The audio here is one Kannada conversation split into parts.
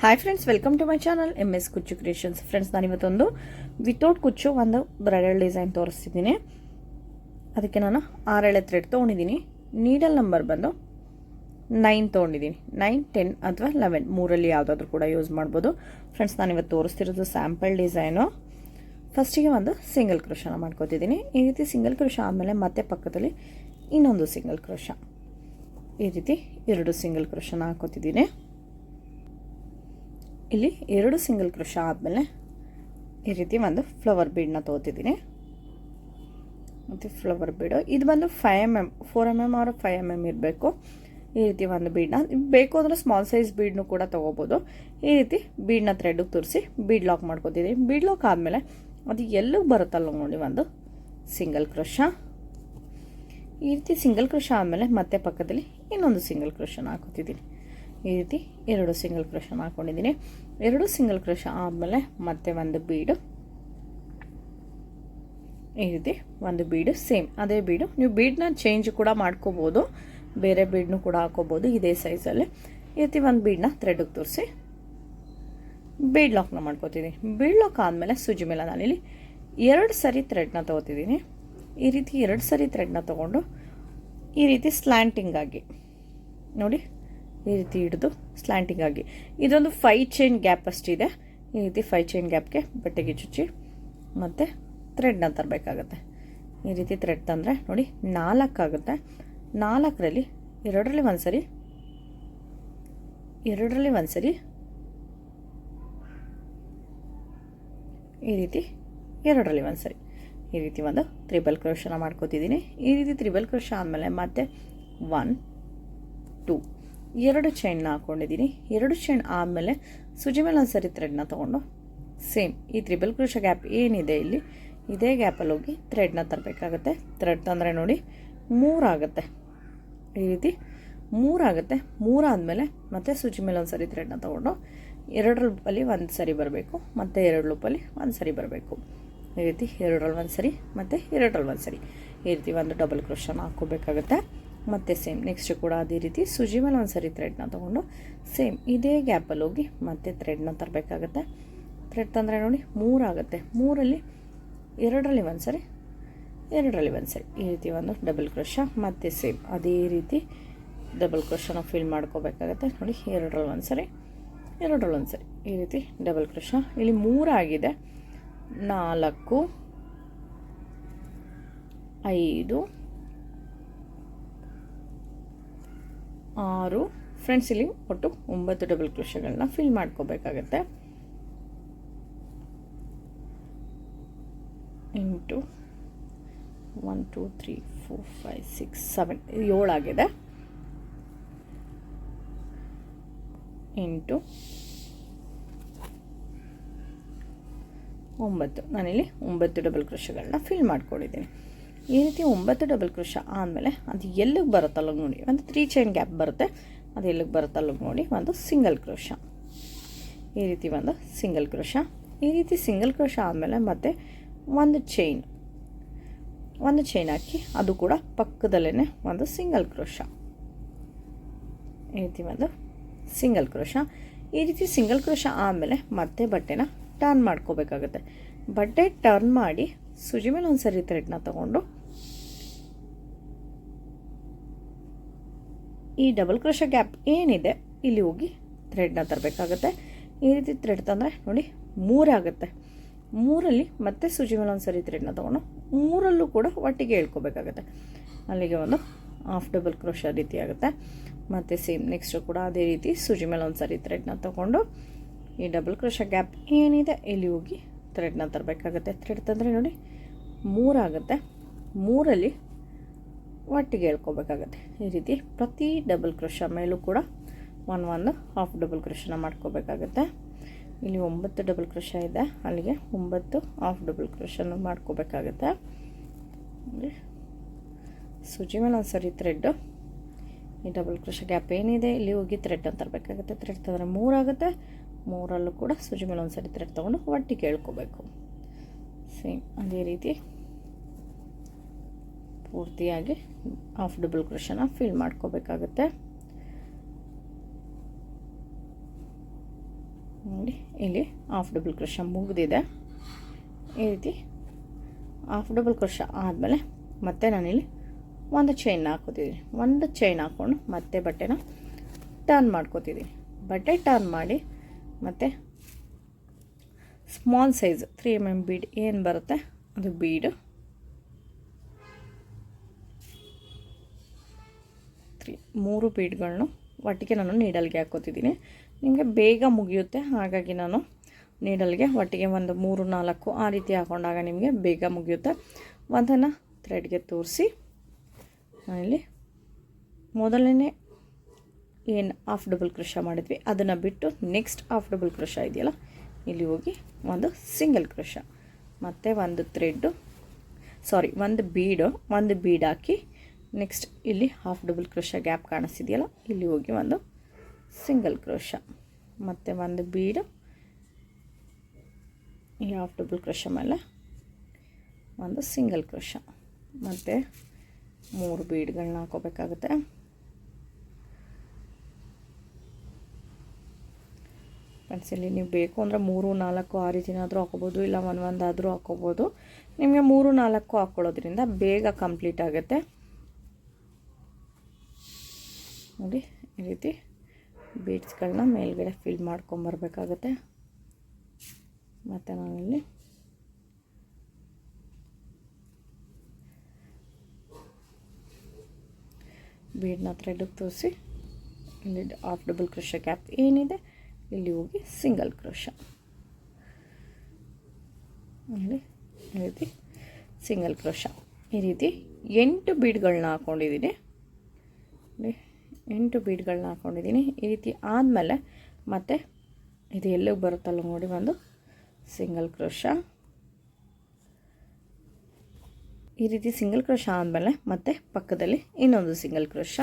Hi friends welcome to my channel M S Kuchchu creations friends ನಾನು ಇವತ್ತೊಂದು ವಿತೌಟ್ ಕುಚ್ಚು ಒಂದು ಬ್ರೈಡಲ್ ಡಿಸೈನ್ ತೋರಿಸ್ತಿದ್ದೀನಿ. ಅದಕ್ಕೆ ನಾನು ಆರೇಳೆ ಥ್ರೆಡ್ ತೊಗೊಂಡಿದ್ದೀನಿ. ನೀಡಲ್ ನಂಬರ್ ಬಂದು ನೈನ್ ತೊಗೊಂಡಿದ್ದೀನಿ. ನೈನ್ ಟೆನ್ ಅಥವಾ ಲೆವೆನ್ ಮೂರಲ್ಲಿ ಯಾವುದಾದ್ರೂ ಕೂಡ ಯೂಸ್ ಮಾಡ್ಬೋದು. ಫ್ರೆಂಡ್ಸ್ ನಾನು ಇವತ್ತು ತೋರಿಸ್ತಿರೋದು ಸ್ಯಾಂಪಲ್ ಡಿಸೈನು ಫಸ್ಟಿಗೆ ಒಂದು ಸಿಂಗಲ್ ಕ್ರೋಶನ ಮಾಡ್ಕೋತಿದ್ದೀನಿ. ಈ ರೀತಿ ಸಿಂಗಲ್ ಕ್ರೋಶ ಆದಮೇಲೆ ಮತ್ತೆ ಪಕ್ಕದಲ್ಲಿ ಇನ್ನೊಂದು ಸಿಂಗಲ್ ಕ್ರೋಶ ಈ ರೀತಿ ಎರಡು ಸಿಂಗಲ್ ಕ್ರೋಶನ ಹಾಕೋತಿದ್ದೀನಿ. ಇಲ್ಲಿ ಎರಡು ಸಿಂಗಲ್ ಕ್ರೋಶ ಆದಮೇಲೆ ಈ ರೀತಿ ಒಂದು ಫ್ಲವರ್ ಬೀಡನ್ನ ತೊಗೋತಿದ್ದೀನಿ ಮತ್ತು ಫ್ಲವರ್ ಬೀಡು ಇದು ಬಂದು five M M four M M or five M M ಇರಬೇಕು. ಈ ರೀತಿ ಒಂದು ಬೀಡನ್ನ ಬೇಕು ಅಂದರೆ ಸ್ಮಾಲ್ ಸೈಜ್ ಬೀಡ್ನು ಕೂಡ ತೊಗೋಬೋದು. ಈ ರೀತಿ ಬೀಡನ್ನ ಥ್ರೆಡ್ಗೆ ತುರಿಸಿ ಬೀಡ್ ಲಾಕ್ ಮಾಡ್ಕೋತಿದ್ದೀನಿ ಬೀಡ್ ಲಾಕ್ ಆದಮೇಲೆ ಅದು ಎಲ್ಲಿಗೆ ಬರುತ್ತಲ್ಲ ನೋಡಿ ಒಂದು ಸಿಂಗಲ್ ಕ್ರೋಶ ಈ ರೀತಿ ಸಿಂಗಲ್ ಕ್ರೋಶ ಆದಮೇಲೆ ಮತ್ತೆ ಪಕ್ಕದಲ್ಲಿ ಇನ್ನೊಂದು ಸಿಂಗಲ್ ಕ್ರೋಶನ ಹಾಕೋತಿದ್ದೀನಿ ಈ ರೀತಿ ಎರಡು ಸಿಂಗಲ್ ಕ್ರೋಶ ಮಾಡ್ಕೊಂಡಿದ್ದೀನಿ. ಎರಡು ಸಿಂಗಲ್ ಕ್ರೋಶ ಆದಮೇಲೆ ಮತ್ತೆ ಒಂದು ಬೀಡು ಈ ರೀತಿ ಒಂದು ಬೀಡು ಸೇಮ್ ಅದೇ ಬೀಡು ನೀವು ಬೀಡ್ನ ಚೇಂಜ್ ಕೂಡ ಮಾಡ್ಕೋಬೋದು. ಬೇರೆ ಬೀಡ್ನು ಕೂಡ ಹಾಕೋಬೋದು ಇದೇ ಸೈಜಲ್ಲಿ ಈ ರೀತಿ ಒಂದು ಬೀಡನ್ನ ಥ್ರೆಡ್ಗೆ ತೋರಿಸಿ. ಬೀಡ್ ಲಾಕ್ನ ಮಾಡ್ಕೋತೀನಿ ಬೀಡ್ ಲಾಕ್ ಆದಮೇಲೆ ಸುಜಿ ಮೇಲೆ ನಾನಿಲ್ಲಿ ಎರಡು ಸರಿ ಥ್ರೆಡ್ನ ತೊಗೋತಿದ್ದೀನಿ. ಈ ರೀತಿ ಎರಡು ಸರಿ ಥ್ರೆಡ್ನ ತೊಗೊಂಡು ಈ ರೀತಿ ಸ್ಲ್ಯಾಂಟಿಂಗಾಗಿ ನೋಡಿ ಈ ರೀತಿ ಹಿಡಿದು ಸ್ಲ್ಯಾಂಟಿಂಗ್ ಆಗಿ. ಇದೊಂದು ಫೈ ಚೈನ್ ಗ್ಯಾಪ್ ಅಷ್ಟಿದೆ. ಈ ರೀತಿ ಫೈ ಚೈನ್ ಗ್ಯಾಪ್ಗೆ ಬಟ್ಟೆಗೆ ಚುಚ್ಚಿ ಮತ್ತು ಥ್ರೆಡ್ನ ತರಬೇಕಾಗತ್ತೆ. ಈ ರೀತಿ ಥ್ರೆಡ್ ತಂದರೆ ನೋಡಿ ನಾಲ್ಕಾಗುತ್ತೆ ನಾಲ್ಕರಲ್ಲಿ ಎರಡರಲ್ಲಿ ಒಂದು ಸರಿ ಎರಡರಲ್ಲಿ ಒಂದು ಸರಿ ಈ ರೀತಿ ಎರಡರಲ್ಲಿ ಒಂದು ಸರಿ ಈ ರೀತಿ ಒಂದು ತ್ರಿಬಲ್ ಕ್ರೋಶನ ಮಾಡ್ಕೋತಿದ್ದೀನಿ. ಈ ರೀತಿ ತ್ರಿಬಲ್ ಕ್ರೋಶ ಆದಮೇಲೆ ಮತ್ತೆ ಒನ್ ಟೂ ಎರಡು ಚೈನ್ನ ಹಾಕ್ಕೊಂಡಿದ್ದೀನಿ ಎರಡು ಚೈನ್ ಆದಮೇಲೆ ಸುಜಿ ಮೇಲೆ ಒಂದು ಸರಿ ಥ್ರೆಡ್ನ ತೊಗೊಂಡು ಸೇಮ್ ಈ ತ್ರಿಬಲ್ ಕ್ರೋಶ ಗ್ಯಾಪ್ ಏನಿದೆ ಇಲ್ಲಿ, ಇದೇ ಗ್ಯಾಪಲ್ಲಿ ಹೋಗಿ ಥ್ರೆಡ್ನ ತರಬೇಕಾಗತ್ತೆ. ಥ್ರೆಡ್ ತಂದರೆ ನೋಡಿ ಮೂರಾಗುತ್ತೆ ಈ ರೀತಿ ಮೂರಾಗುತ್ತೆ ಮೂರಾದಮೇಲೆ ಮತ್ತೆ ಸುಜಿ ಮೇಲೆ ಒಂದು ಸರಿ ಥ್ರೆಡ್ನ ತೊಗೊಂಡು, ಎರಡು ಲೂಪಲ್ಲಿ ಒಂದು ಸರಿ ಬರಬೇಕು, ಮತ್ತು ಎರಡು ಲೂಪಲ್ಲಿ ಒಂದು ಸರಿ ಬರಬೇಕು. ಈ ರೀತಿ ಎರಡರಲ್ಲಿ ಒಂದು ಸರಿ, ಮತ್ತು ಎರಡರಲ್ಲಿ ಒಂದು ಸರಿ. ಈ ರೀತಿ ಒಂದು ಡಬಲ್ ಕ್ರೋಶನ ಹಾಕ್ಕೋಬೇಕಾಗತ್ತೆ. ಮತ್ತು ಸೇಮ್ ನೆಕ್ಸ್ಟ್ ಕೂಡ ಅದೇ ರೀತಿ ಸುಜಿ ಮೇಲೆ ಒಂದು ಸರಿ ಥ್ರೆಡ್ನ ತೊಗೊಂಡು ಸೇಮ್ ಇದೇ ಗ್ಯಾಪಲ್ಲಿ ಹೋಗಿ ಮತ್ತೆ ಥ್ರೆಡ್ನ ತರಬೇಕಾಗತ್ತೆ. ಥ್ರೆಡ್ ತಂದರೆ ನೋಡಿ ಮೂರಾಗುತ್ತೆ ಮೂರಲ್ಲಿ ಎರಡರಲ್ಲಿ ಒಂದು ಸರಿ, ಎರಡರಲ್ಲಿ ಒಂದು ಸರಿ. ಈ ರೀತಿ ಒಂದು ಡಬಲ್ ಕ್ರೋಶ ಮತ್ತೆ ಸೇಮ್ ಅದೇ ರೀತಿ ಡಬಲ್ ಕ್ರೋಶನ ಫಿಲ್ ಮಾಡ್ಕೋಬೇಕಾಗತ್ತೆ. ನೋಡಿ ಎರಡರಲ್ಲಿ ಒಂದು ಸರಿ, ಎರಡರಲ್ಲಿ ಒಂದು ಸರಿ. ಈ ರೀತಿ ಡಬಲ್ ಕ್ರೋಶ ಇಲ್ಲಿ ಮೂರಾಗಿದೆ ನಾಲ್ಕು, ಐದು ಆರು. ಫ್ರೆಂಡ್ಸ್ ಇಲ್ಲಿ ಒಟ್ಟು ಒಂಬತ್ತು ಡಬಲ್ ಕ್ರೋಶಗಳನ್ನ ಫಿಲ್ ಮಾಡ್ಕೋಬೇಕಾಗತ್ತೆ. ಎಂಟು one two three four five six seven ಏಳಾಗಿದೆ ಎಂಟು ಒಂಬತ್ತು. ನಾನಿಲ್ಲಿ ಒಂಬತ್ತು ಡಬಲ್ ಕ್ರೋಶಗಳನ್ನ ಫಿಲ್ ಮಾಡ್ಕೊಂಡಿದ್ದೀನಿ. ಈ ರೀತಿ ಒಂಬತ್ತು ಡಬಲ್ ಕ್ರೋಶ ಆದಮೇಲೆ ಅದು ಎಲ್ಲಿಗೆ ಬರುತ್ತಲ್ಲ ನೋಡಿ. ಒಂದು ತ್ರೀ ಚೈನ್ ಗ್ಯಾಪ್ ಬರುತ್ತೆ. ಅದು ಎಲ್ಲಿಗೆ ಬರುತ್ತಲ್ಲ ನೋಡಿ. ಒಂದು ಸಿಂಗಲ್ ಕ್ರೋಶ ಈ ರೀತಿ ಒಂದು ಸಿಂಗಲ್ ಕ್ರೋಶ ಈ ರೀತಿ ಸಿಂಗಲ್ ಕ್ರೋಶ ಆದಮೇಲೆ ಮತ್ತೆ ಒಂದು ಚೈನ್ ಒಂದು ಚೈನ್ ಹಾಕಿ ಅದು ಕೂಡ ಪಕ್ಕದಲ್ಲೇ ಒಂದು ಸಿಂಗಲ್ ಕ್ರೋಶ ಈ ರೀತಿ ಒಂದು ಸಿಂಗಲ್ ಕ್ರೋಶ ಈ ರೀತಿ ಸಿಂಗಲ್ ಕ್ರೋಶ ಆದಮೇಲೆ ಮತ್ತೆ ಬಟ್ಟೆನ ಟರ್ನ್ ಮಾಡ್ಕೋಬೇಕಾಗುತ್ತೆ. ಬಟ್ಟೆ ಟರ್ನ್ ಮಾಡಿ ಸುಜಿ ಮೇಲೆ ಒಂದು ಸರಿ ಥ್ರೆಡ್ನ ತಗೊಂಡು ಈ ಡಬಲ್ ಕ್ರೋಶ ಗ್ಯಾಪ್ ಏನಿದೆ, ಇಲ್ಲಿ ಹೋಗಿ ಥ್ರೆಡ್ನ ತರಬೇಕಾಗತ್ತೆ. ಈ ರೀತಿ ಥ್ರೆಡ್ ತಂದರೆ ನೋಡಿ ಮೂರಾಗುತ್ತೆ ಮೂರಲ್ಲಿ ಮತ್ತೆ ಸೂಜಿ ಮೇಲೆ ಒಂದು ಸರಿ ಥ್ರೆಡ್ನ ತೊಗೊಂಡು ಮೂರಲ್ಲೂ ಕೂಡ ಒಟ್ಟಿಗೆ ಹೇಳ್ಕೊಬೇಕಾಗತ್ತೆ. ಅಲ್ಲಿಗೆ ಒಂದು ಹಾಫ್ ಡಬಲ್ ಕ್ರೋಶ ರೀತಿ ಆಗುತ್ತೆ. ಮತ್ತು ಸೇಮ್ ನೆಕ್ಸ್ಟು ಕೂಡ ಅದೇ ರೀತಿ ಸೂಜಿ ಮೇಲೆ ಒಂದು ಸರಿ ಥ್ರೆಡ್ನ ತೊಗೊಂಡು ಈ ಡಬಲ್ ಕ್ರೋಶ ಗ್ಯಾಪ್ ಏನಿದೆ, ಇಲ್ಲಿ ಹೋಗಿ ಥ್ರೆಡ್ನ ತರಬೇಕಾಗತ್ತೆ. ಥ್ರೆಡ್ ತಂದರೆ ನೋಡಿ ಮೂರಾಗುತ್ತೆ ಮೂರಲ್ಲಿ ಒಟ್ಟಿಗೆ ಹೇಳ್ಕೊಬೇಕಾಗತ್ತೆ. ಈ ರೀತಿ ಪ್ರತಿ ಡಬಲ್ ಕ್ರೋಶ ಮೇಲೂ ಕೂಡ ಒನ್ ಒಂದು ಹಾಫ್ ಡಬಲ್ ಕ್ರೋಶನ ಮಾಡ್ಕೋಬೇಕಾಗತ್ತೆ. ಇಲ್ಲಿ ಒಂಬತ್ತು ಡಬಲ್ ಕ್ರೋಶ ಇದೆ. ಅಲ್ಲಿಗೆ ಒಂಬತ್ತು ಹಾಫ್ ಡಬಲ್ ಕ್ರೋಶನ ಮಾಡ್ಕೋಬೇಕಾಗತ್ತೆ. ಸೂಜಿ ಮೇಲೆ ಒಂದು ಸರಿ ಥ್ರೆಡ್ಡು ಈ ಡಬಲ್ ಕ್ರೋಶ ಗ್ಯಾಪ್ ಏನಿದೆ, ಇಲ್ಲಿ ಹೋಗಿ ಥ್ರೆಡ್ ಅಂತ ತರಬೇಕಾಗುತ್ತೆ. ಥ್ರೆಡ್ ತಂದರೆ ಮೂರಾಗುತ್ತೆ ಮೂರಲ್ಲೂ ಕೂಡ ಸೂಜಿ ಮೇಲೆ ಒಂದು ಸರಿ ಥ್ರೆಡ್ ತೊಗೊಂಡು ಒಟ್ಟಿಗೆ ಹೇಳ್ಕೋಬೇಕು. ಸೇಮ್ ಅದೇ ರೀತಿ ಪೂರ್ತಿಯಾಗಿ ಹಾಫ್ ಡಬಲ್ ಕ್ರೋಶನ ಫಿಲ್ ಮಾಡ್ಕೋಬೇಕಾಗುತ್ತೆ ಇಲ್ಲಿ ಹಾಫ್ ಡಬಲ್ ಕ್ರೋಶ ಮುಗಿದಿದೆ. ಈ ರೀತಿ ಹಾಫ್ ಡಬಲ್ ಕ್ರೋಶ ಆದಮೇಲೆ ಮತ್ತೆ ನಾನಿಲ್ಲಿ ಒಂದು ಚೈನ್ ಹಾಕೋತಿದ್ದೀನಿ. ಒಂದು ಚೈನ್ ಹಾಕ್ಕೊಂಡು ಮತ್ತೆ ಬಟ್ಟೆನ ಟರ್ನ್ ಮಾಡ್ಕೋತಿದ್ದೀನಿ. ಬಟ್ಟೆ ಟರ್ನ್ ಮಾಡಿ ಮತ್ತೆ small size three M M bead ಏನು ಬರುತ್ತೆ? ಅದು ಬೀಡು ತ್ರೀ ಮೂರು ಬೀಡ್ಗಳನ್ನು ಒಟ್ಟಿಗೆ ನಾನು ನೀಡಲ್ಗೆ ಹಾಕೋತಿದ್ದೀನಿ. ನಿಮಗೆ ಬೇಗ ಮುಗಿಯುತ್ತೆ, ಹಾಗಾಗಿ ನಾನು ನೀಡಲ್ಗೆ ಒಟ್ಟಿಗೆ ಒಂದು ಮೂರು, ನಾಲ್ಕು ಆ ರೀತಿ ಹಾಕೊಂಡಾಗ ನಿಮಗೆ ಬೇಗ ಮುಗಿಯುತ್ತೆ. ಒಂದನ್ನು ಥ್ರೆಡ್ಗೆ ತೋರಿಸಿ. ನಾನಿಲ್ಲಿ ಮೊದಲನೇ ಏನು ಹಾಫ್ ಡಬಲ್ ಕ್ರಷ ಮಾಡಿದ್ವಿ, ಅದನ್ನು ಬಿಟ್ಟು ನೆಕ್ಸ್ಟ್ ಹಾಫ್ ಡಬಲ್ ಕ್ರಷ ಇದೆಯಲ್ಲ, ಇಲ್ಲಿ ಹೋಗಿ ಒಂದು ಸಿಂಗಲ್ ಕ್ರಷ ಮತ್ತು ಒಂದು ಥ್ರೆಡ್ಡು ಸಾರಿ ಒಂದು ಬೀಡು ಒಂದು ಬೀಡ್ ಹಾಕಿ ನೆಕ್ಸ್ಟ್ ಇಲ್ಲಿ ಹಾಫ್ ಡಬಲ್ ಕ್ರೋಶ ಗ್ಯಾಪ್ ಕಾಣಿಸ್ತಿದೆಯಲ್ಲ? ಇಲ್ಲಿ ಹೋಗಿ ಒಂದು ಸಿಂಗಲ್ ಕ್ರೋಶ ಮತ್ತು ಒಂದು ಬೀಡು ಈ ಹಾಫ್ ಡಬಲ್ ಕ್ರೋಶ ಮೇಲೆ ಒಂದು ಸಿಂಗಲ್ ಕ್ರೋಶ ಮತ್ತು ಮೂರು ಬೀಡ್ಗಳನ್ನ ಹಾಕೋಬೇಕಾಗುತ್ತೆ. ಫ್ರೆಂಡ್ಸ್ ಇಲ್ಲಿ ನೀವು ಬೇಕು ಅಂದರೆ ಮೂರು, ನಾಲ್ಕು ಆ ರೀತಿನಾದರೂ ಹಾಕೋಬೋದು, ಇಲ್ಲ ಒಂದು ಒಂದಾದರೂ ಹಾಕೋಬೋದು. ನಿಮಗೆ ಮೂರು, ನಾಲ್ಕು ಹಾಕ್ಕೊಳ್ಳೋದ್ರಿಂದ ಬೇಗ ಕಂಪ್ಲೀಟ್ ಆಗುತ್ತೆ. ನೋಡಿ, ಈ ರೀತಿ ಬೀಡ್ಸ್ಗಳನ್ನ ಮೇಲ್ಗಡೆ ಫಿಲ್ ಮಾಡ್ಕೊಂಬರ್ಬೇಕಾಗತ್ತೆ. ಮತ್ತು ನಾನಿಲ್ಲಿ ಬೀಡನ್ನ ಥ್ರೆಡ್ಗೆ ತೋರಿಸಿ, ಇಲ್ಲಿ ಹಾಫ್ ಡಬಲ್ ಕ್ರೋಶ ಕ್ಯಾಪ್ ಏನಿದೆ, ಇಲ್ಲಿ ಹೋಗಿ ಸಿಂಗಲ್ ಕ್ರೋಶ ನೋಡಿ, ಈ ರೀತಿ ಸಿಂಗಲ್ ಕ್ರೋಶ ಈ ರೀತಿ ಎಂಟು ಬೀಡ್ಗಳನ್ನ ಹಾಕ್ಕೊಂಡಿದ್ದೀನಿ ಎಂಟು ಬೀಡ್ಗಳನ್ನ ಹಾಕ್ಕೊಂಡಿದ್ದೀನಿ ಈ ರೀತಿ ಆದಮೇಲೆ ಮತ್ತೆ ಇದು ಎಲ್ಲಿಗೆ ಬರುತ್ತಲ್ಲ ನೋಡಿ ಒಂದು ಸಿಂಗಲ್ ಕ್ರೋಶ. ಈ ರೀತಿ ಸಿಂಗಲ್ ಕ್ರೋಶ ಆದಮೇಲೆ ಮತ್ತೆ ಪಕ್ಕದಲ್ಲಿ ಇನ್ನೊಂದು ಸಿಂಗಲ್ ಕ್ರೋಶ.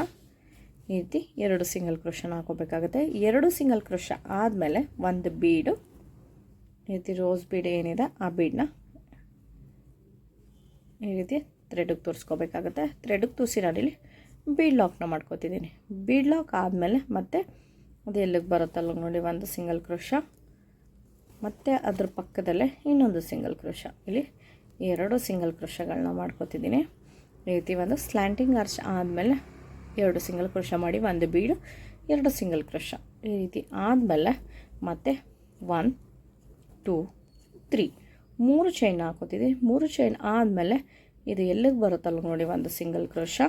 ಈ ರೀತಿ ಎರಡು ಸಿಂಗಲ್ ಕ್ರೋಶನ ಹಾಕೋಬೇಕಾಗುತ್ತೆ. ಎರಡು ಸಿಂಗಲ್ ಕ್ರೋಶ ಆದಮೇಲೆ ಒಂದು ಬೀಡು. ಈ ರೀತಿ ರೋಸ್ ಬೀಡ್ ಏನಿದೆ ಆ ಬೀಡನ್ನ ಈ ರೀತಿ ಥ್ರೆಡ್ಗೆ ತೋರಿಸ್ಕೋಬೇಕಾಗುತ್ತೆ. ಥ್ರೆಡ್ಗೆ ತೋರಿಸಿ ಬೀಡ್ ಲಾಕ್ನ ಮಾಡ್ಕೋತಿದ್ದೀನಿ. ಬೀಡ್ ಲಾಕ್ ಆದಮೇಲೆ ಮತ್ತೆ ಅದು ಎಲ್ಲಿಗೆ ಬರುತ್ತಲ್ಲ ನೋಡಿ, ಒಂದು ಸಿಂಗಲ್ ಕ್ರೋಶ. ಮತ್ತು ಅದ್ರ ಪಕ್ಕದಲ್ಲೇ ಇನ್ನೊಂದು ಸಿಂಗಲ್ ಕ್ರೋಶ. ಇಲ್ಲಿ ಎರಡು ಸಿಂಗಲ್ ಕ್ರೋಶಗಳನ್ನ ಮಾಡ್ಕೋತಿದ್ದೀನಿ. ರೀತಿ ಒಂದು ಸ್ಲ್ಯಾಂಟಿಂಗ್ ಆರ್ಚ್ ಆದಮೇಲೆ ಎರಡು ಸಿಂಗಲ್ ಕ್ರೋಶ ಮಾಡಿ, ಒಂದು ಬೀಡು, ಎರಡು ಸಿಂಗಲ್ ಕ್ರೋಶ. ಈ ರೀತಿ ಆದಮೇಲೆ ಮತ್ತೆ ಒನ್, ಟೂ, ತ್ರೀ. ಮೂರು ಚೈನ್ ಹಾಕೋತಿದ್ದೀನಿ. ಮೂರು ಚೈನ್ ಆದಮೇಲೆ ಇದು ಎಲ್ಲಿಗೆ ಬರುತ್ತಲ್ಲ ನೋಡಿ, ಒಂದು ಸಿಂಗಲ್ ಕ್ರೋಶ.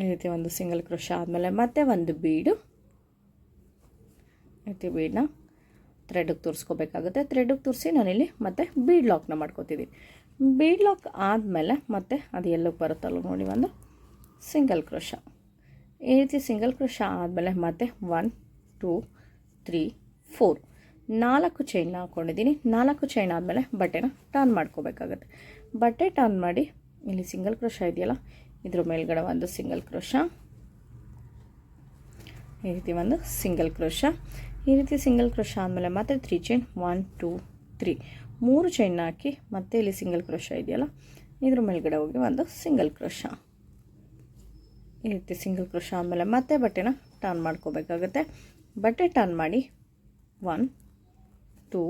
ಈ ರೀತಿ ಒಂದು ಸಿಂಗಲ್ ಕ್ರೋಶ ಆದಮೇಲೆ ಮತ್ತೆ ಒಂದು ಬೀಡು. ಈ ರೀತಿ ಬೀಡನ್ನ ಥ್ರೆಡ್ಗೆ ತೋರಿಸ್ಕೋಬೇಕಾಗುತ್ತೆ. ಥ್ರೆಡ್ಗೆ ತೋರಿಸಿ ನಾನಿಲ್ಲಿ ಮತ್ತೆ ಬೀಡ್ ಲಾಕ್ನ ಮಾಡ್ಕೋತಿದ್ದೀನಿ. ಬೀಡ್ ಲಾಕ್ ಆದಮೇಲೆ ಮತ್ತೆ ಅದು ಎಲ್ಲಿಗೆ ಬರುತ್ತಲ್ಲ ನೋಡಿ ಒಂದು ಸಿಂಗಲ್ ಕ್ರೋಶ ಈ ರೀತಿ ಸಿಂಗಲ್ ಕ್ರೋಶ ಆದಮೇಲೆ ಮತ್ತೆ ಒನ್ ಟೂ ತ್ರೀ ಫೋರ್ ನಾಲ್ಕು ಚೈನ್ನ ಹಾಕ್ಕೊಂಡಿದ್ದೀನಿ ನಾಲ್ಕು ಚೈನ್ ಆದಮೇಲೆ ಬಟ್ಟೆನ ಟರ್ನ್ ಮಾಡ್ಕೋಬೇಕಾಗತ್ತೆ. ಬಟ್ಟೆ ಟರ್ನ್ ಮಾಡಿ, ಇಲ್ಲಿ ಸಿಂಗಲ್ ಕ್ರೋಶ ಇದೆಯಲ್ಲ ಇದ್ರ ಮೇಲ್ಗಡೆ ಒಂದು ಸಿಂಗಲ್ ಕ್ರೋಶ. ಈ ರೀತಿ ಒಂದು ಸಿಂಗಲ್ ಕ್ರೋಶ. ಈ ರೀತಿ ಸಿಂಗಲ್ ಕ್ರೋಶ ಆದಮೇಲೆ ಮತ್ತೆ three chain one two three ಮೂರು ಚೈನ್ ಹಾಕಿ ಮತ್ತೆ ಇಲ್ಲಿ ಸಿಂಗಲ್ ಕ್ರೋಶ ಇದೆಯಲ್ಲ, ಇದ್ರ ಮೇಲ್ಗಡೆ ಹೋಗಿ ಒಂದು ಸಿಂಗಲ್ ಕ್ರೋಶ. ಈ ರೀತಿ ಸಿಂಗಲ್ ಕ್ರೋಶ ಆದಮೇಲೆ ಮತ್ತೆ ಬಟ್ಟೆನ ಟರ್ನ್ ಮಾಡ್ಕೋಬೇಕಾಗತ್ತೆ. ಬಟ್ಟೆ ಟರ್ನ್ ಮಾಡಿ ಒನ್ ಟೂ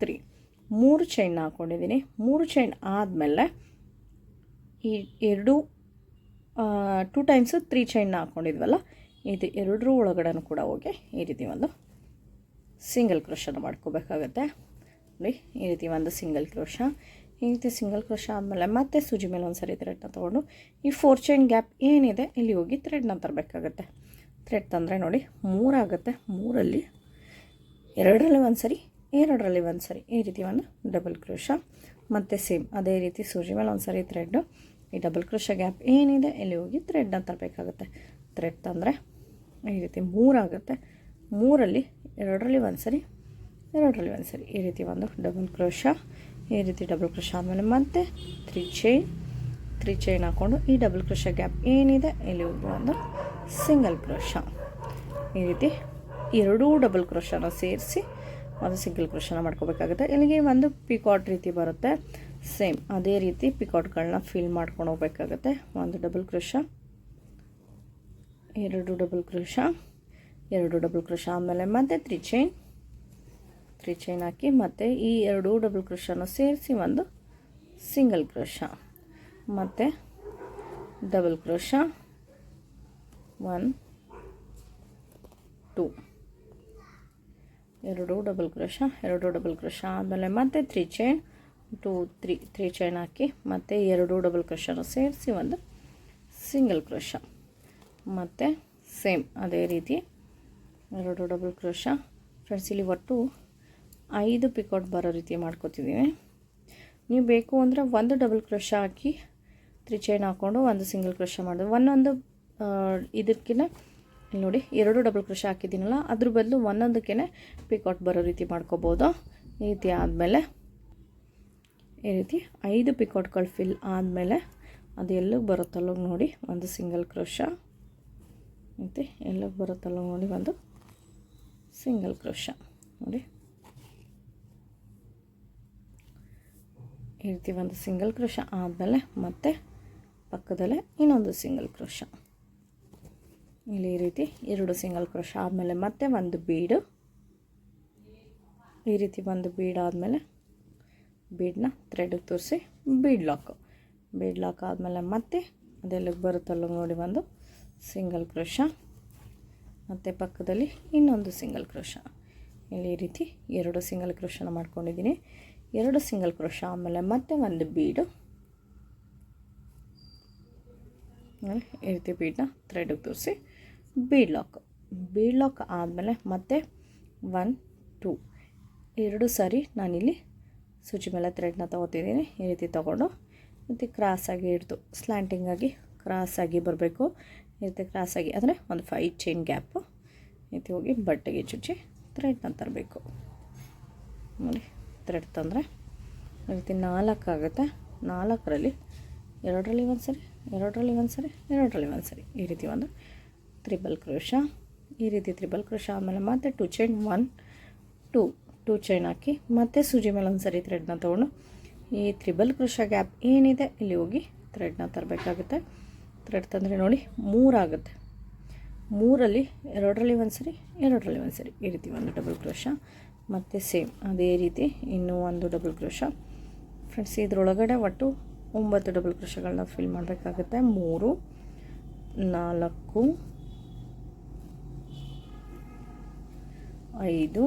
ತ್ರೀ ಮೂರು ಚೈನ್ ಹಾಕ್ಕೊಂಡಿದ್ದೀನಿ ಮೂರು ಚೈನ್ ಆದಮೇಲೆ ಈ ಎರಡು ಟೂ ಟೈಮ್ಸು ತ್ರೀ ಚೈನ್ನ ಹಾಕ್ಕೊಂಡಿದ್ವಲ್ಲ ಇದು ಎರಡರ ಒಳಗಡೆನೂ ಕೂಡ ಹೋಗಿ ಈ ರೀತಿ ಒಂದು ಸಿಂಗಲ್ ಕ್ರೋಶನ ಮಾಡ್ಕೋಬೇಕಾಗತ್ತೆ. ನೋಡಿ, ಈ ರೀತಿ ಒಂದು ಸಿಂಗಲ್ ಕ್ರೋಶ ಈ ರೀತಿ ಸಿಂಗಲ್ ಕ್ರೋಶ ಆದಮೇಲೆ ಮತ್ತೆ ಸೂಜಿ ಮೇಲೆ ಒಂದು ಸರಿ ಥ್ರೆಡ್ನ ತೊಗೊಂಡು ಈ ಫೋರ್ ಚೈನ್ ಗ್ಯಾಪ್ ಏನಿದೆ, ಇಲ್ಲಿ ಹೋಗಿ ಥ್ರೆಡ್ನ ತರಬೇಕಾಗತ್ತೆ. ಥ್ರೆಡ್ ತಂದರೆ ನೋಡಿ ಮೂರಾಗುತ್ತೆ ಮೂರಲ್ಲಿ ಎರಡರಲ್ಲಿ ಒಂದು ಸರಿ ಎರಡರಲ್ಲಿ ಒಂದು ಸರಿ ಈ ರೀತಿ ಒಂದು ಡಬಲ್ ಕ್ರೋಶ ಮತ್ತು ಸೇಮ್ ಅದೇ ರೀತಿ ಸೂಜಿ ಮೇಲೆ ಒಂದು ಸರಿ ಥ್ರೆಡ್ಡು ಈ ಡಬಲ್ ಕ್ರೋಶ ಗ್ಯಾಪ್ ಏನಿದೆ ಇಲ್ಲಿ ಹೋಗಿ ಥ್ರೆಡ್ನ ತರಬೇಕಾಗುತ್ತೆ. ಥ್ರೆಡ್ ತಂದರೆ ಈ ರೀತಿ ಮೂರಾಗುತ್ತೆ. ಮೂರಲ್ಲಿ ಎರಡರಲ್ಲಿ ಒಂದು ಸರಿ ಎರಡರಲ್ಲಿ ಒಂದು ಸರಿ ಈ ರೀತಿ ಒಂದು ಡಬಲ್ ಕ್ರೋಶ ಈ ರೀತಿ ಡಬಲ್ ಕ್ರೋಶ ಆದಮೇಲೆ ಮತ್ತೆ ತ್ರೀ ಚೈನ್ ತ್ರೀ ಚೈನ್ ಹಾಕ್ಕೊಂಡು ಈ ಡಬಲ್ ಕ್ರೋಶ ಗ್ಯಾಪ್ ಏನಿದೆ ಇಲ್ಲಿ ಹೋಗಿ ಒಂದು ಸಿಂಗಲ್ ಕ್ರೋಶ ಈ ರೀತಿ ಎರಡೂ ಡಬಲ್ ಕ್ರೋಶನ ಸೇರಿಸಿ ಒಂದು ಸಿಂಗಲ್ ಕ್ರೋಶನ ಮಾಡ್ಕೋಬೇಕಾಗುತ್ತೆ. ಇಲ್ಲಿಗೆ ಒಂದು ಪಿಕಾಟ್ ರೀತಿ ಬರುತ್ತೆ. ಸೇಮ್ ಅದೇ ರೀತಿ ಪಿಕಾಟ್ಗಳನ್ನ ಫಿಲ್ ಮಾಡ್ಕೊಂಡು ಹೋಗ್ಬೇಕಾಗುತ್ತೆ. ಒಂದು ಡಬಲ್ ಕ್ರೋಶ ಎರಡು ಡಬಲ್ ಕ್ರೋಶ ಎರಡು ಡಬಲ್ ಕ್ರೋಶ ಆದಮೇಲೆ ಮತ್ತೆ ತ್ರೀ ಚೈನ್ ತ್ರೀ ಚೈನ್ ಹಾಕಿ ಮತ್ತು ಈ ಎರಡು ಡಬಲ್ ಕ್ರೋಶನ ಸೇರಿಸಿ ಒಂದು ಸಿಂಗಲ್ ಕ್ರೋಶ ಮತ್ತು ಡಬಲ್ ಕ್ರೋಶ ಒನ್ ಟೂ ಎರಡು ಡಬಲ್ ಕ್ರೋಶ ಎರಡು ಡಬಲ್ ಕ್ರೋಶ ಆದಮೇಲೆ ಮತ್ತೆ three chain two three three chain ಹಾಕಿ, ಮತ್ತು ಎರಡು ಡಬಲ್ ಕ್ರೋಶನ ಸೇರಿಸಿ ಒಂದು ಸಿಂಗಲ್ ಕ್ರೋಶ ಮತ್ತು ಸೇಮ್ ಅದೇ ರೀತಿ ಎರಡು ಡಬಲ್ ಕ್ರೋಶ ಫ್ರೆಂಡ್ಸ್ ಇಲ್ಲಿ ಒಟ್ಟು ಐದು ಪಿಕೌಟ್ ಬರೋ ರೀತಿ ಮಾಡ್ಕೊತಿದ್ದೀನಿ ನೀವು ಬೇಕು ಅಂದರೆ ಒಂದು ಡಬಲ್ ಕ್ರೋಶ ಹಾಕಿ ತ್ರೀ ಚೈನ್ ಹಾಕ್ಕೊಂಡು ಒಂದು ಸಿಂಗಲ್ ಕ್ರೋಶ ಮಾಡೋದು ಒಂದೊಂದು ಇದಕ್ಕಿನ ನೋಡಿ ಎರಡು ಡಬಲ್ ಕ್ರೋಶ ಹಾಕಿದ್ದೀನಲ್ಲ, ಅದ್ರ ಬದಲು ಒಂದೊಂದಕ್ಕೇ ಪಿಕೌಟ್ ಬರೋ ರೀತಿ ಮಾಡ್ಕೋಬೋದು. ಈ ರೀತಿ ಆದಮೇಲೆ ಈ ರೀತಿ ಐದು ಪಿಕೋಟ್ಗಳು ಫಿಲ್ ಆದಮೇಲೆ ಅದು ಎಲ್ಲಿಗೆ ಬರುತ್ತಲ್ಲೋ ನೋಡಿ, ಒಂದು ಸಿಂಗಲ್ ಕ್ರೋಶ. ಮತ್ತು ಎಲ್ಲಿಗೆ ಬರುತ್ತಲ್ಲೋ ನೋಡಿ, ಒಂದು ಸಿಂಗಲ್ ಕ್ರೋಶ. ನೋಡಿ. ಈ ರೀತಿ ಒಂದು ಸಿಂಗಲ್ ಕ್ರೋಶ ಆದಮೇಲೆ ಮತ್ತೆ ಪಕ್ಕದಲ್ಲೇ ಇನ್ನೊಂದು ಸಿಂಗಲ್ ಕ್ರೋಶ. ಇಲ್ಲಿ ಈ ರೀತಿ ಎರಡು ಸಿಂಗಲ್ ಕ್ರೋಶ ಆದಮೇಲೆ ಮತ್ತೆ ಒಂದು ಬೀಡು. ಈ ರೀತಿ ಒಂದು ಬೀಡ್ ಆದಮೇಲೆ ಬೀಡನ್ನ ಥ್ರೆಡಿಗೆ ತೋರಿಸಿ ಬೀಡ್ ಲಾಕು ಬೀಡ್ ಲಾಕ್ ಆದಮೇಲೆ ಮತ್ತೆ ಅದೆಲ್ಲಿಗೆ ಬರುತ್ತಲ್ಲ ನೋಡಿ ಒಂದು ಸಿಂಗಲ್ ಕ್ರೋಶ ಮತ್ತು ಪಕ್ಕದಲ್ಲಿ ಇನ್ನೊಂದು ಸಿಂಗಲ್ ಕ್ರೋಶ ಇಲ್ಲಿ ಈ ರೀತಿ ಎರಡು ಸಿಂಗಲ್ ಕ್ರೋಶನ ಮಾಡ್ಕೊಂಡಿದ್ದೀನಿ. ಎರಡು ಸಿಂಗಲ್ ಕ್ರೋಶ ಆಮೇಲೆ ಮತ್ತೆ ಒಂದು ಬೀಡು. ಈ ರೀತಿ ಬೀಡನ್ನ ಥ್ರೆಡಿಗೆ ತೋರಿಸಿ ಬೀಡ್ ಲಾಕ್ ಬೀಡ್ ಲಾಕ್ ಆದಮೇಲೆ ಮತ್ತೆ ಒನ್ ಟೂ ಎರಡು ಸಾರಿ ನಾನಿಲ್ಲಿ ಸೂಜಿ ಮೇಲೆ ಥ್ರೆಡ್ನ ತೊಗೋತಿದ್ದೀನಿ, ಈ ರೀತಿ ತೊಗೊಂಡು ಮತ್ತು ಕ್ರಾಸಾಗಿ ಹಿಡ್ದು ಸ್ಲ್ಯಾಂಟಿಂಗಾಗಿ ಕ್ರಾಸಾಗಿ ಬರಬೇಕು. ಈ ರೀತಿ ಕ್ರಾಸಾಗಿ ಅಂದರೆ ಒಂದು ಫೈವ್ ಚೈನ್ ಗ್ಯಾಪು ಈ ರೀತಿ ಹೋಗಿ ಬಟ್ಟೆಗೆ ಚುಚ್ಚಿ ಥ್ರೆಡ್ನ ತರಬೇಕು. ನೋಡಿ ಥ್ರೆಡ್ ತಂದರೆ ಈ ರೀತಿ ನಾಲ್ಕು ಆಗುತ್ತೆ. ನಾಲ್ಕರಲ್ಲಿ ಎರಡರಲ್ಲಿ ಒಂದು ಸರಿ ಎರಡರಲ್ಲಿ ಒಂದು ಸರಿ ಎರಡರಲ್ಲಿ ಒಂದು ಸರಿ ಈ ರೀತಿ ಒಂದು ತ್ರಿಬಲ್ ಕ್ರೋಶ ಈ ರೀತಿ ತ್ರಿಬಲ್ ಕ್ರೋಶ ಆಮೇಲೆ ಮತ್ತೆ two chain one two two chain ಹಾಕಿ, ಮತ್ತೆ ಸೂಜಿ ಮೇಲೆ ಒಂದ್ಸರಿ ಥ್ರೆಡ್ನ ತೊಗೊಂಡು, ಈ ತ್ರಿಬಲ್ ಕೃಷ ಗ್ಯಾಪ್ ಏನಿದೆ, ಇಲ್ಲಿ ಹೋಗಿ ಥ್ರೆಡ್ನ ತರಬೇಕಾಗುತ್ತೆ. ಥ್ರೆಡ್ ತಂದರೆ ನೋಡಿ ಮೂರಾಗುತ್ತೆ ಮೂರಲ್ಲಿ ಎರಡರಲ್ಲಿ ಒಂದು ಸರಿ, ಎರಡರಲ್ಲಿ ಒಂದು ಸರಿ ಈ ರೀತಿ ಒಂದು ಡಬಲ್ ಕ್ರೋಶ ಮತ್ತು ಸೇಮ್ ಅದೇ ರೀತಿ ಇನ್ನೂ ಒಂದು ಡಬಲ್ ಕ್ರೋಶ ಫ್ರೆಂಡ್ಸ್ ಇದರೊಳಗಡೆ ಒಟ್ಟು ಒಂಬತ್ತು ಡಬಲ್ ಕ್ರೋಶಗಳನ್ನ ಫಿಲ್ ಮಾಡಬೇಕಾಗುತ್ತೆ. ಮೂರು, ನಾಲ್ಕು, ಐದು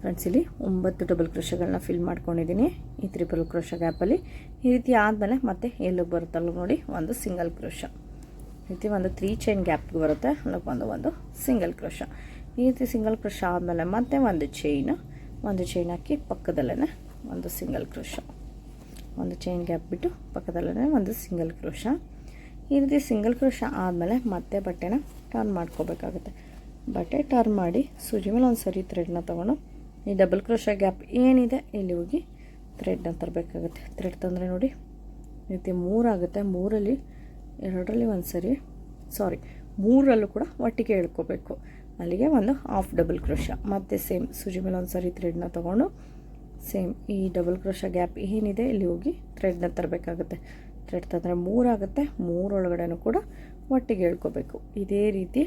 ಫ್ರೆಂಡ್ಸ್ ಇಲ್ಲಿ ಒಂಬತ್ತು ಡಬಲ್ ಕ್ರೋಶಗಳನ್ನ ಫಿಲ್ ಮಾಡ್ಕೊಂಡಿದ್ದೀನಿ. ಈ ತ್ರಿಬಲ್ ಕ್ರೋಶ ಗ್ಯಾಪಲ್ಲಿ ಈ ರೀತಿ ಆದಮೇಲೆ ಮತ್ತೆ ಎಲ್ಲಿಗೆ ಬರುತ್ತಲ್ಲ ನೋಡಿ, ಒಂದು ಸಿಂಗಲ್ ಕ್ರೋಶ ಈ ರೀತಿ ಒಂದು ತ್ರೀ ಚೈನ್ ಗ್ಯಾಪ್ಗೆ ಬರುತ್ತೆ. ಒಂದು ಒಂದು ಸಿಂಗಲ್ ಕ್ರೋಶ ಈ ರೀತಿ ಸಿಂಗಲ್ ಕ್ರೋಶ ಆದಮೇಲೆ ಮತ್ತೆ ಒಂದು ಚೈನು ಒಂದು ಚೈನ್ ಹಾಕಿ ಪಕ್ಕದಲ್ಲೇ ಒಂದು ಸಿಂಗಲ್ ಕ್ರೋಶ ಒಂದು ಚೈನ್ ಗ್ಯಾಪ್ ಬಿಟ್ಟು ಪಕ್ಕದಲ್ಲೇ ಒಂದು ಸಿಂಗಲ್ ಕ್ರೋಶ ಈ ರೀತಿ ಸಿಂಗಲ್ ಕ್ರೋಶ ಆದಮೇಲೆ ಮತ್ತೆ ಬಟ್ಟೆನ ಟರ್ನ್ ಮಾಡ್ಕೋಬೇಕಾಗುತ್ತೆ. ಬಟ್ಟೆ ಟರ್ನ್ ಮಾಡಿ, ಸೂಜಿ ಮೇಲೆ ಒಂದು ಸರಿ ಥ್ರೆಡ್ನ ತೊಗೊಂಡು ಈ ಡಬಲ್ ಕ್ರೋಶ ಗ್ಯಾಪ್ ಏನಿದೆ, ಇಲ್ಲಿ ಹೋಗಿ ಥ್ರೆಡ್ನ ತರಬೇಕಾಗುತ್ತೆ. ಥ್ರೆಡ್ ತಂದರೆ ನೋಡಿ ರೀತಿ ಮೂರಾಗುತ್ತೆ. ಮೂರಲ್ಲಿ, ಎರಡರಲ್ಲಿ ಒಂದು ಸರಿ ಸಾರಿ ಮೂರಲ್ಲೂ ಕೂಡ ಒಟ್ಟಿಗೆ ಹೇಳ್ಕೋಬೇಕು ಅಲ್ಲಿಗೆ ಒಂದು ಹಾಫ್ ಡಬಲ್ ಕ್ರೋಶ ಮತ್ತು ಸೇಮ್ ಸೂಜಿ ಮೇಲೆ ಒಂದು ಸರಿ ಥ್ರೆಡ್ನ ತೊಗೊಂಡು ಸೇಮ್ ಈ ಡಬಲ್ ಕ್ರೋಶ ಗ್ಯಾಪ್ ಏನಿದೆ, ಇಲ್ಲಿ ಹೋಗಿ ಥ್ರೆಡ್ನ ತರಬೇಕಾಗುತ್ತೆ. ಥ್ರೆಡ್ ತಂದರೆ ಮೂರಾಗುತ್ತೆ. ಮೂರೊಳಗಡೆನೂ ಕೂಡ ಒಟ್ಟಿಗೆ ಹೇಳ್ಕೋಬೇಕು ಇದೇ ರೀತಿ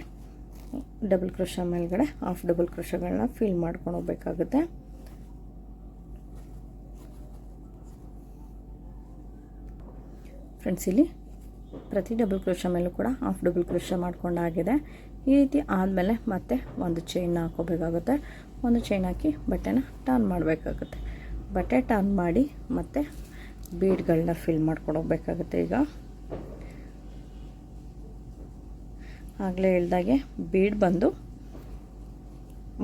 ಡಬಲ್ ಕ್ರೋಶ ಮೇಲ್ಗಡೆ ಹಾಫ್ ಡಬಲ್ ಕ್ರೋಶಗಳನ್ನ ಫಿಲ್ ಮಾಡ್ಕೊಂಡು ಹೋಗ್ಬೇಕಾಗುತ್ತೆ. ಫ್ರೆಂಡ್ಸ್ ಇಲ್ಲಿ ಪ್ರತಿ ಡಬಲ್ ಕ್ರೋಶ ಮೇಲೂ ಕೂಡ ಹಾಫ್ ಡಬಲ್ ಕ್ರೋಶ ಮಾಡ್ಕೊಂಡಾಗಿದೆ ಈ ರೀತಿ ಆದಮೇಲೆ ಮತ್ತೆ ಒಂದು ಚೈನ್ ಹಾಕೋಬೇಕಾಗುತ್ತೆ. ಒಂದು ಚೈನ್ ಹಾಕಿ ಬಟ್ಟೆನ ಟರ್ನ್ ಮಾಡಬೇಕಾಗುತ್ತೆ. ಬಟ್ಟೆ ಟರ್ನ್ ಮಾಡಿ ಮತ್ತೆ ಬೀಡ್ಗಳನ್ನ ಫಿಲ್ ಮಾಡ್ಕೊಂಡು ಹೋಗ್ಬೇಕಾಗುತ್ತೆ ಈಗ. ಆಗಲೇ ಹೇಳ್ದಾಗೆ ಬೀಡ್ ಬಂದು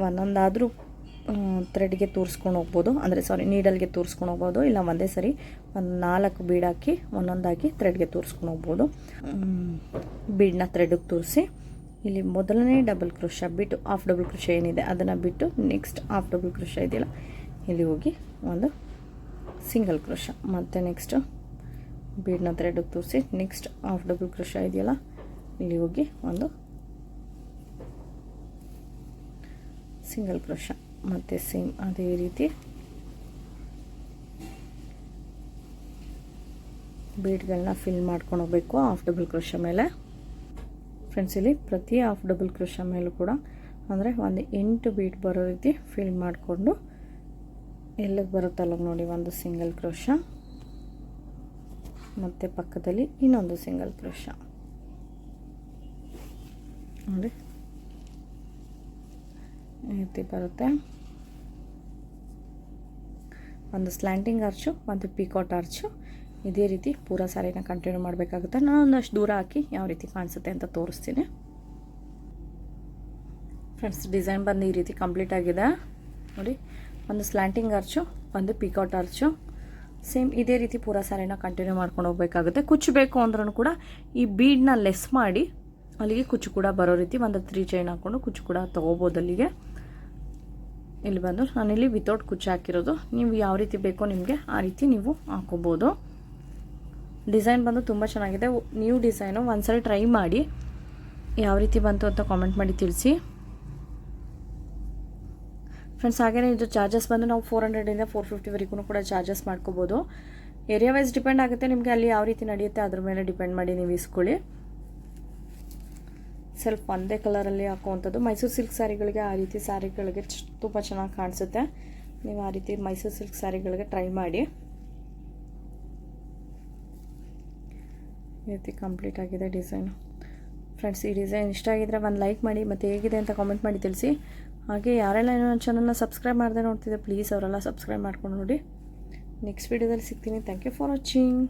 ಒಂದೊಂದಾದರೂ ಥ್ರೆಡ್ಗೆ ತೂರಿಸ್ಕೊಂಡು ಹೋಗ್ಬೋದು. ಅಂದರೆ ಸಾರಿ ನೀಡಲ್ಗೆ ತೂರಿಸ್ಕೊಂಡು ಹೋಗ್ಬೋದು. ಇಲ್ಲ ಒಂದೇ ಸರಿ ಒಂದು ನಾಲ್ಕು ಬೀಡ್ ಹಾಕಿ ಒಂದೊಂದಾಗಿ ಥ್ರೆಡ್ಗೆ ತೂರಿಸ್ಕೊಂಡು ಹೋಗ್ಬೋದು. ಬೀಡನ್ನ ಥ್ರೆಡ್ಗೆ ತೂರಿಸಿ ಇಲ್ಲಿ ಮೊದಲನೇ ಡಬಲ್ ಕ್ರೋಶ ಬಿಟ್ಟು ಹಾಫ್ ಡಬಲ್ ಕ್ರೋಶ ಏನಿದೆ ಅದನ್ನು ಬಿಟ್ಟು ನೆಕ್ಸ್ಟ್ ಹಾಫ್ ಡಬಲ್ ಕ್ರೋಶ ಇದೆಯಲ್ಲ, ಇಲ್ಲಿ ಹೋಗಿ ಒಂದು ಸಿಂಗಲ್ ಕ್ರೋಶ ಮತ್ತು ನೆಕ್ಸ್ಟು ಬೀಡನ್ನ ಥ್ರೆಡ್ಗೆ ತೂರಿಸಿ ನೆಕ್ಸ್ಟ್ ಹಾಫ್ ಡಬಲ್ ಕ್ರೋಶ ಇದೆಯಲ್ಲ ಇಲ್ಲಿ ಹೋಗಿ ಒಂದು ಸಿಂಗಲ್ ಕ್ರೋಶ. ಮತ್ತು ಸೇಮ್ ಅದೇ ರೀತಿ ಬೀಟ್ಗಳನ್ನ ಫಿಲ್ ಮಾಡ್ಕೊಂಡು ಹೋಗ್ಬೇಕು ಹಾಫ್ ಡಬಲ್ ಕ್ರೋಶ ಮೇಲೆ. ಫ್ರೆಂಡ್ಸ್ ಇಲ್ಲಿ ಪ್ರತಿ ಹಾಫ್ ಡಬಲ್ ಕ್ರೋಶ ಮೇಲೂ ಕೂಡ ಅಂದರೆ ಒಂದು ಎಂಟು ಬೀಟ್ ಬರೋ ರೀತಿ ಫಿಲ್ ಮಾಡಿಕೊಂಡು ಎಲ್ಲಿಗೆ ಬರುತ್ತಲ್ಲ ನೋಡಿ ಒಂದು ಸಿಂಗಲ್ ಕ್ರೋಶ ಮತ್ತು ಪಕ್ಕದಲ್ಲಿ ಇನ್ನೊಂದು ಸಿಂಗಲ್ ಕ್ರೋಶ ನೋಡಿ. ಬರುತ್ತೆ. ಒಂದು ಸ್ಲ್ಯಾಂಟಿಂಗ್ ಅರ್ಚು ಒಂದು ಪಿಕಾಟ್ ಅರ್ಚು ಇದೇ ರೀತಿ ಪೂರ ಸಾರಿನ ಕಂಟಿನ್ಯೂ ಮಾಡಬೇಕಾಗುತ್ತೆ. ನಾನು ಒಂದಷ್ಟು ದೂರ ಹಾಕಿ ಯಾವ ರೀತಿ ಕಾಣಿಸುತ್ತೆ ಅಂತ ತೋರಿಸ್ತೀನಿ. ಫ್ರೆಂಡ್ಸ್ ಡಿಸೈನ್ ಬಂದು ಈ ರೀತಿ ಕಂಪ್ಲೀಟ್ ಆಗಿದೆ. ನೋಡಿ, ಒಂದು ಸ್ಲ್ಯಾಂಟಿಂಗ್ ಅರ್ಚು ಒಂದು ಪಿಕಾಟ್ ಅರ್ಚು ಸೇಮ್ ಇದೇ ರೀತಿ ಪೂರ ಸಾರಿನ ಕಂಟಿನ್ಯೂ ಮಾಡ್ಕೊಂಡು ಹೋಗಬೇಕಾಗುತ್ತೆ. ಕುಚ್ಚಬೇಕು ಅಂದ್ರೂ ಕೂಡ ಈ ಬೀಡನ್ನ ಲೆಸ್ ಮಾಡಿ ಅಲ್ಲಿಗೆ ಕುಚ್ಚು ಕೂಡ ಬರೋ ರೀತಿ ಒಂದು ತ್ರೀ ಚೈನ್ ಹಾಕ್ಕೊಂಡು ಕುಚ್ಚು ಕೂಡ ತೊಗೋಬೋದು ಅಲ್ಲಿಗೆ. ಇಲ್ಲಿ ಬಂದು ನಾನಿಲ್ಲಿ ವಿತೌಟ್ ಕುಚ್ಚು ಹಾಕಿರೋದು. ನೀವು ಯಾವ ರೀತಿ ಬೇಕೋ ನಿಮಗೆ ಆ ರೀತಿ ನೀವು ಹಾಕೋಬೋದು. ಡಿಸೈನ್ ಬಂದು ತುಂಬ ಚೆನ್ನಾಗಿದೆ. ನ್ಯೂ ಡಿಸೈನು ಒಂದ್ಸರಿ ಟ್ರೈ ಮಾಡಿ ಯಾವ ರೀತಿ ಬಂತು ಅಂತ ಕಾಮೆಂಟ್ ಮಾಡಿ ತಿಳಿಸಿ. ಫ್ರೆಂಡ್ಸ್ ಹಾಗೆಯೇ ಇದು ಚಾರ್ಜಸ್ ಬಂದು ನಾವು ಫೋರ್ ಹಂಡ್ರೆಡಿಂದ ಫೋರ್ ಫಿಫ್ಟಿವರೆಗೂ ಕೂಡ ಚಾರ್ಜಸ್ ಮಾಡ್ಕೋಬೋದು. ಏರಿಯಾ ವೈಸ್ ಡಿಪೆಂಡ್ ಆಗುತ್ತೆ ನಿಮಗೆ ಅಲ್ಲಿ ಯಾವ ರೀತಿ ನಡೆಯುತ್ತೆ, ಅದ್ರ ಮೇಲೆ ಡಿಪೆಂಡ್ ಮಾಡಿ ನೀವು ಇಸ್ಕೊಳ್ಳಿ. ಸ್ವಲ್ಪ ಒಂದೇ ಕಲರಲ್ಲಿ ಹಾಕುವಂಥದ್ದು. ಮೈಸೂರು ಸಿಲ್ಕ್ ಸ್ಯಾರಿಗಳಿಗೆ ಆ ರೀತಿ ಸ್ಯಾರಿಗಳಿಗೆ ತುಂಬ ಚೆನ್ನಾಗಿ ಕಾಣಿಸುತ್ತೆ. ನೀವು ಆ ರೀತಿ ಮೈಸೂರು ಸಿಲ್ಕ್ ಸ್ಯಾರಿಗಳಿಗೆ ಟ್ರೈ ಮಾಡಿ. ಈ ರೀತಿ ಕಂಪ್ಲೀಟ್ ಆಗಿದೆ ಡಿಸೈನು ಫ್ರೆಂಡ್ಸ್ ಈ ಡಿಸೈನ್ ಇಷ್ಟ ಆಗಿದ್ರೆ ಒಂದು ಲೈಕ್ ಮಾಡಿ, ಮತ್ತು ಹೇಗಿದೆ ಅಂತ ಕಾಮೆಂಟ್ ಮಾಡಿ ತಿಳಿಸಿ. ಹಾಗೆ ಯಾರೆಲ್ಲ ಏನೋ ನನ್ನ ಚಾನಲ್ನ ಸಬ್ಸ್ಕ್ರೈಬ್ ಮಾಡದೆ ನೋಡ್ತಿದ್ದೆ ಪ್ಲೀಸ್ ಅವರೆಲ್ಲ ಸಬ್ಸ್ಕ್ರೈಬ್ ಮಾಡ್ಕೊಂಡು ನೋಡಿ. ನೆಕ್ಸ್ಟ್ ವೀಡಿಯೋದಲ್ಲಿ ಸಿಗ್ತೀನಿ. Thank you for watching